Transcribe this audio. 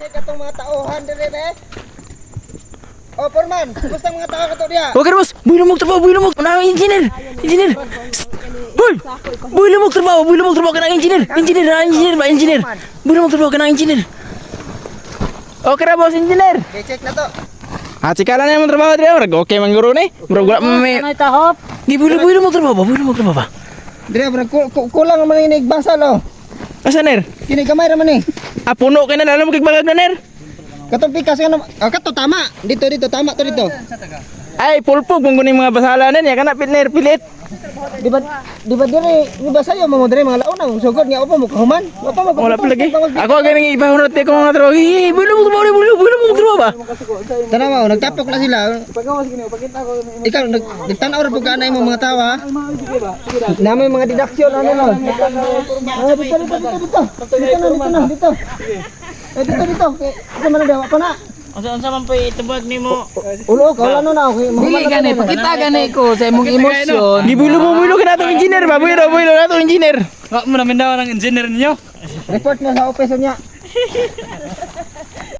Check atong mga tauhan dire be. O Forman, kumusta ang mga tao kato diya? Huwag ka na boss! Buhay lumog trabaho! Buhay lumog! Ano engineer? Engineer! Psst! Hoy! Buhay lumog trabaho! Buhay lumog trabaho ka ng engineer! Engineer! Na engineer ba? Engineer! Buhay lumog trabaho ka ng engineer! Okay na boss, engineer! Okay, check na to. Ah, sikala na yung trabaho dito. Murag okay man guro ni. Murag wala man may... Ano tahop? Di buhay buhay lumog trabaho ba? Buhay lumog trabaho ba? Dire bro, ku- ku- kulang man ini basa lo. Asa ner? Kini gamay ra man ni. Ah, puno ka na. Alam mo kagbagag na ner? Katong pikas nga na. Ah, kato tama. Dito dito tama to dito. Ay, pulpog mong kuning mga basala na niya. Kana ner pilit. Di ba di ba dire, di ba sayo mo dire mga launang sugod nga upo mo kahuman. Pa mo Wala pa lagi. Ako ganing ibahunot ko mga buhay lumog trabaho. Buhay lumog buhay lumog trabaho ba? Tanawa, nagtapok na sila. Ikaw nag nagtanaw ra pug kanay mo mga tawa. Namay mga deduction ano no. Ah, dito dito dito dito. Dito na dito na dito. Eh dito dito. Eh, Ito man na daw pa na. Unsa unsa man po itubag nimo? Ulo ka wala no na okay. Dili gani pakita gani ko sa imong emosyon. Di buhay lumog buhay lumog ka na itong engineer ba? Buhay lumog buhay lumog na itong engineer. Wa mo namin daw ng engineer ninyo. Report mo sa opisyon niya.